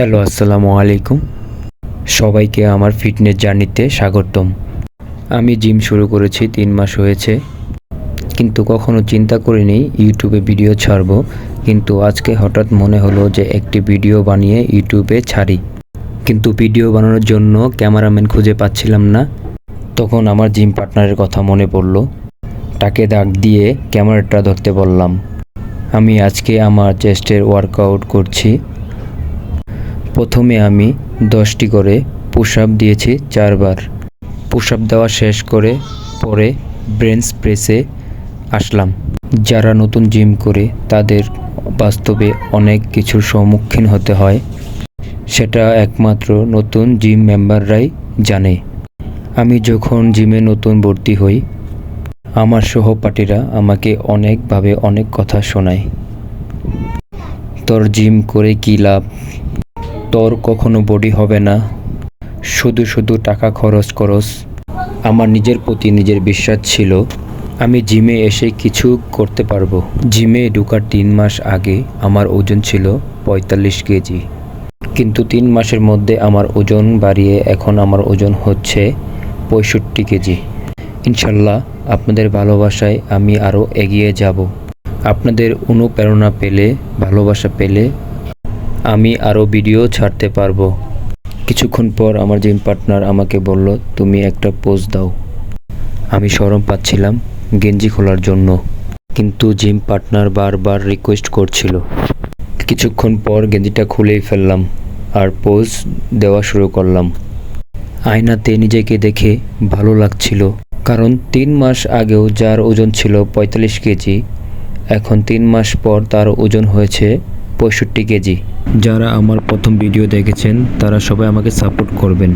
Hello, আসসালামু আলাইকুম। সবাইকে আমার ফিটনেস জার্নিতে স্বাগতম। আমি জিম শুরু করেছি তিন মাস হয়েছে, কিন্তু কখনো চিন্তা করিনি ইউটিউবে ভিডিও ছাড়বো, কিন্তু আজকে হঠাৎ মনে হলো যে একটি ভিডিও বানিয়ে ইউটিউবে ছাড়ি। কিন্তু ভিডিও বানানোর জন্য ক্যামেরাম্যান খুঁজে পাচ্ছিলাম না। তখন আমার জিম পার্টনারের কথা মনে পড়ল। তাকে ডাক দিয়ে ক্যামেরাটা ধরতে বললাম। আমি আজকে আমার চেস্টের ওয়ার্কআউট করছি। প্রথমে আমি দশটি করে পুশ আপ দিয়েছি চারবার। পুশ আপ দেওয়া শেষ করে পরে ব্রেন প্রেসে আসলাম। যারা নতুন জিম করে তাদের বাস্তবে অনেক কিছুর সম্মুখীন হতে হয়। সেটা একমাত্র নতুন জিম মেম্বাররাই জানে। আমি যখন জিমে নতুন ভর্তি হই, আমার সহপাঠীরা আমাকে অনেকভাবে অনেক কথা শোনায়। তোর জিম করে কী লাভ? তোর কখনো বডি হবে না। শুধু শুধু টাকা খরচ করস। আমার নিজের প্রতি নিজের বিশ্বাস ছিল, আমি জিমে এসে কিছু করতে পারব। জিমে ঢোকার তিন মাস আগে আমার ওজন ছিল পঁয়তাল্লিশ কেজি। কিন্তু তিন মাসের মধ্যে আমার ওজন বাড়িয়ে এখন আমার ওজন হচ্ছে পঁয়ষট্টি কেজি। ইনশাল্লাহ আপনাদের ভালোবাসায় আমি আরও এগিয়ে যাব। আপনাদের অনুপ্রেরণা পেলে, ভালোবাসা পেলে আমি আরও ভিডিও ছাড়তে পারব। কিছুক্ষণ পর আমার জিম পার্টনার আমাকে বলল, তুমি একটা পোজ দাও। আমি শরম পাচ্ছিলাম গেঞ্জি খোলার জন্য, কিন্তু জিম পার্টনার বারবার রিকোয়েস্ট করছিল। কিছুক্ষণ পর গেঞ্জিটা খুলেই ফেললাম আর পোজ দেওয়া শুরু করলাম। আয়নাতে নিজেকে দেখে ভালো লাগছিল, কারণ তিন মাস আগেও যার ওজন ছিল পঁয়তাল্লিশ কেজি, এখন তিন মাস পর তার ওজন হয়েছে পঁয়ষট্টি কেজি। যারা আমার প্রথম ভিডিও দেখেছেন তারা সবাই আমাকে সাপোর্ট করবেন।